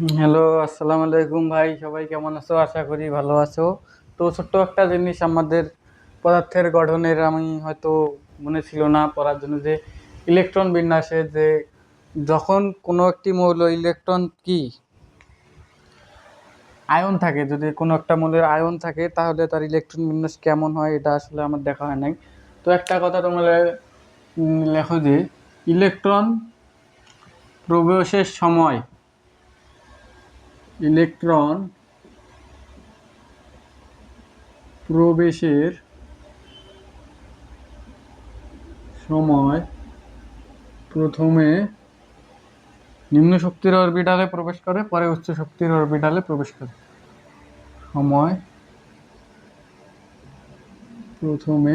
Hello, আসসালামু আলাইকুম ভাই। সবাই কেমন আছো? আশা করি ভালো আছো। তো ছোট্ট একটা জিনিস আমাদের পদার্থের গঠনের আমি হয়তো মনে ছিল না পড়ার জন্য যে ইলেকট্রন বিন্যাসে যে যখন কোনো একটি মৌল ইলেকট্রন কি? আয়ন থাকে, যদি কোনো একটা মৌলের আয়ন থাকে, তাহলে তার ইলেকট্রন বিন্যাস কেমন হয় এটা আসলে আমার দেখা হয় নাই। তো একটা কথা তোমরা লেখো যে ইলেকট্রন প্রবেশের সময় ইলেকট্রন প্রবেশের সময় প্রথমে নিম্ন শক্তির অরবিটালে প্রবেশ করে, পরে উচ্চ শক্তির অরবিটালে প্রবেশ করে। সময় প্রথমে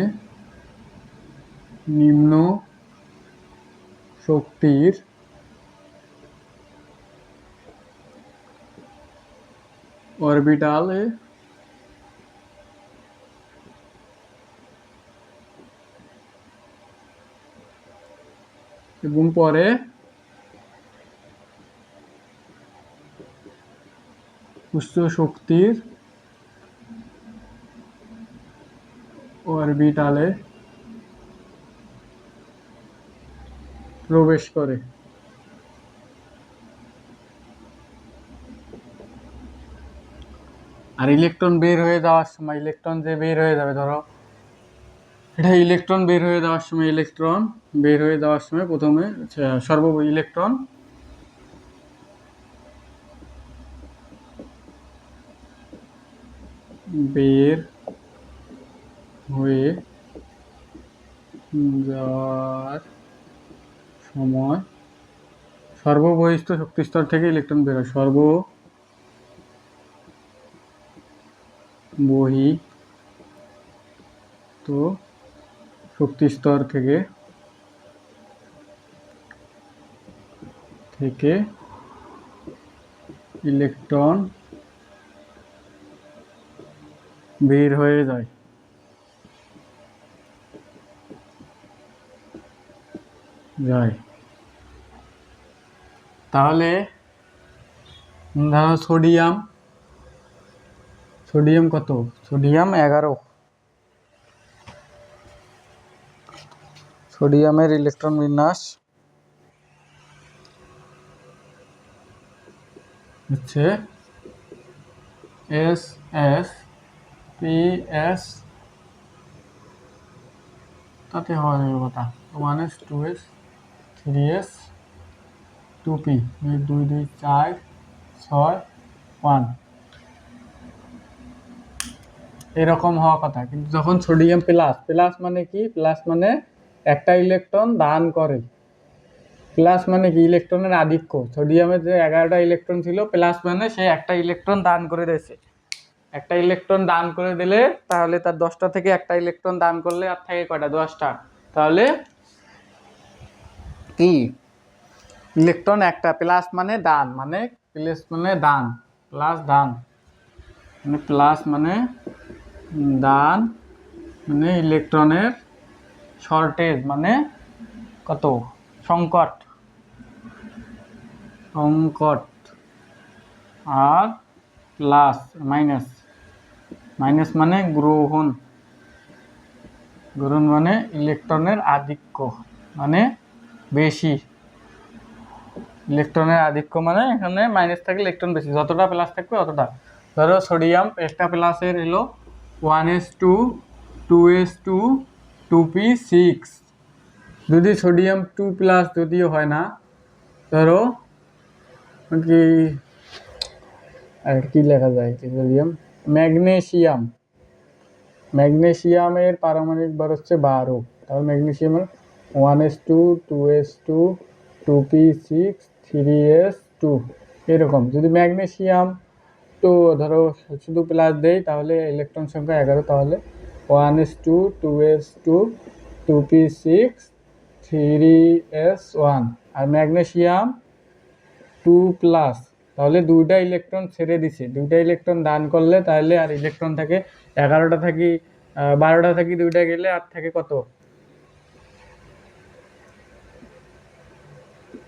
নিম্ন শক্তির অরবিটালে এবং পরে? উচ্চ শক্তির অরবিটালে প্রবেশ করে। আর ইলেকট্রন বের হয়ে যাওয়ার সময় ইলেকট্রন যে বের হয়ে যাবে ধরো এটা ইলেকট্রন বের হয়ে যাওয়ার সময় ইলেকট্রন বের হয়ে যাওয়ার সময় প্রথমে আচ্ছা, সর্ব ইলেকট্রন বের হয়ে যাওয়ার সময় সর্ববহিষ্ঠ শক্তিস্তর থেকে ইলেকট্রন বের হয়। সর্ব বহি তো শক্তিস্তর থেকে থেকে ইলেকট্রন বের হয়ে যায়। যায়। তাহলে ধরো সোডিয়াম সোডিয়াম কত? সোডিয়াম এগারো। সোডিয়ামের ইলেকট্রন বিন্যাস। হচ্ছে এস এস, পি, এস। তাতে হওয়ার কথা one S, two S, three S, two P. দুই দুই, চার, ছয়, ওয়ান। এরকম হওয়া কথা। কিন্তু যখন সোডিয়াম প্লাস প্লাস মানে কি? প্লাস মানে একটা ইলেকট্রন দান করে। প্লাস মানে কি? ইলেকট্রনের আধিক্য। সোডিয়ামের যে এগারোটা ইলেকট্রন ছিল প্লাস মানে সে একটা ইলেকট্রন দান করে দিয়েছে। একটা ইলেকট্রন দান করে দিলে তাহলে তার দশটা থেকে একটা ইলেকট্রন দান করলে আর থাকে কয়টা? দশটা। তাহলে কি? ইলেকট্রন একটা প্লাস মানে দান। মানে প্লাস মানে দান। প্লাস দান। মানে প্লাস মানে দান মানে ইলেকট্রনের শর্টেজ মানে কত? সংকট। সংকট। আর প্লাস মাইনাস মাইনাস মানে গ্রহণ। গ্রহণ মানে ইলেকট্রনের আধিক্য মানে বেশি। ইলেকট্রনের আধিক্য মানে এখানে মাইনাস থাকলে ইলেকট্রন বেশি। যতটা প্লাস থাকবে অতটা। ধরো সোডিয়াম একটা প্লাসের এলো। One S two two S two two P six যদি সোডিয়াম টু প্লাস যদিও হয় না, ধরো, কি, আর কি লেখা যায় সোডিয়াম ম্যাগনেশিয়াম ম্যাগনেশিয়ামের পারমাণবিক বার হচ্ছে বারো। তাহলে ম্যাগনেসিয়ামের one S two two S two two P six three S two এরকম। যদি ম্যাগনেসিয়াম তো ধরো শুধু প্লাস দেই, তাহলে ইলেকট্রন সংখ্যা এগারো তাহলে one S two two S two two P six three S one আর ম্যাগনেশিয়াম টু প্লাস তাহলে দুইটা ইলেকট্রন ছেড়ে দিছে। দুইটা ইলেকট্রন দান করলে তাহলে আর ইলেকট্রন থাকে এগারোটা থাকি বারোটা থাকি, দুইটা গেলে আর থাকে কত?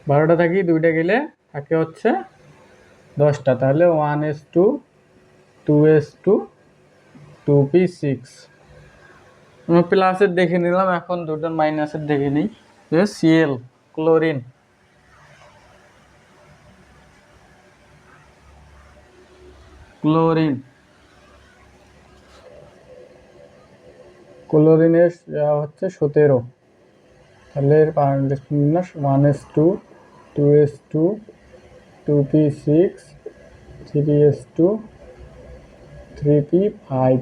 বারোটা থাকি, দুইটা গেলে থাকে হচ্ছে দশটা, তাহলে one S two two S two two P six আমরা প্লাসের দেখে নিলাম, এখন দুটো মাইনাসের দেখে নিই। যে সিএল ক্লোরিন ক্লোরিন ক্লোরিনের হচ্ছে সতেরো। তাহলে one S two two S two two P six three S two three P five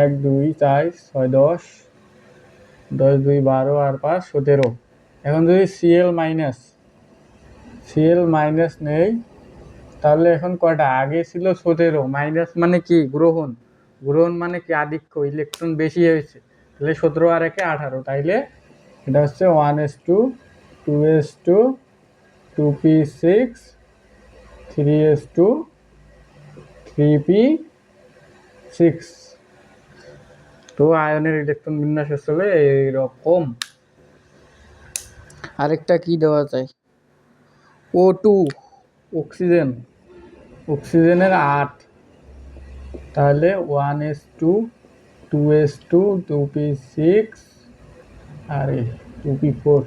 এক, দুই, চার, ছয়, দশ দশ, দুই, বারো, আর পাঁচ, সতেরো। এখন যদি সিএল মাইনাস সিএল মাইনাস নেই, তাহলে এখন কয়টা? আগে ছিল সতেরো। মাইনাস মানে কি? গ্রহণ। গ্রহণ মানে কি? আধিক্য ইলেকট্রন বেশি হয়েছে। তাহলে সতেরো আর একে আঠারো। তাইলে এটা হচ্ছে one S two two S two two P six three S two three P six তো আয়নের ইলেকট্রন বিন্যাস আসলে এইরকম। আরেকটা কি দেওয়া যায়? ও টু অক্সিজেন অক্সিজেনের আট। তাহলে one S two two S two two P six আর টু পি ফোর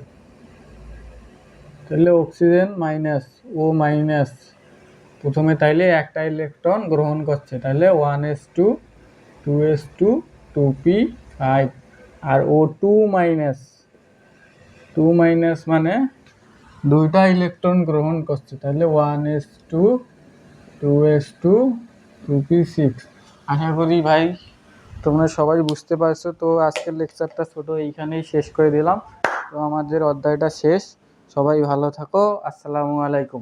তাহলে অক্সিজেন মাইনাস ও মাইনাস প্রথমে তাইলে একটা ইলেকট্রন গ্রহণ করছে, তাহলে one S two two S two two P five আর O two minus two minus মানে দুইটা electron গ্রহণ করছে, তাহলে one S two two S two two P six আশা করি ভাই তোমরা সবাই বুঝতে পারছ, তো আজকের লেকচারটা ছোটো, এইখানেই শেষ করে দিলাম। তো আমাদের অধ্যায়টা শেষ। সবাই ভালো থাকো আসসালামু আলাইকুম।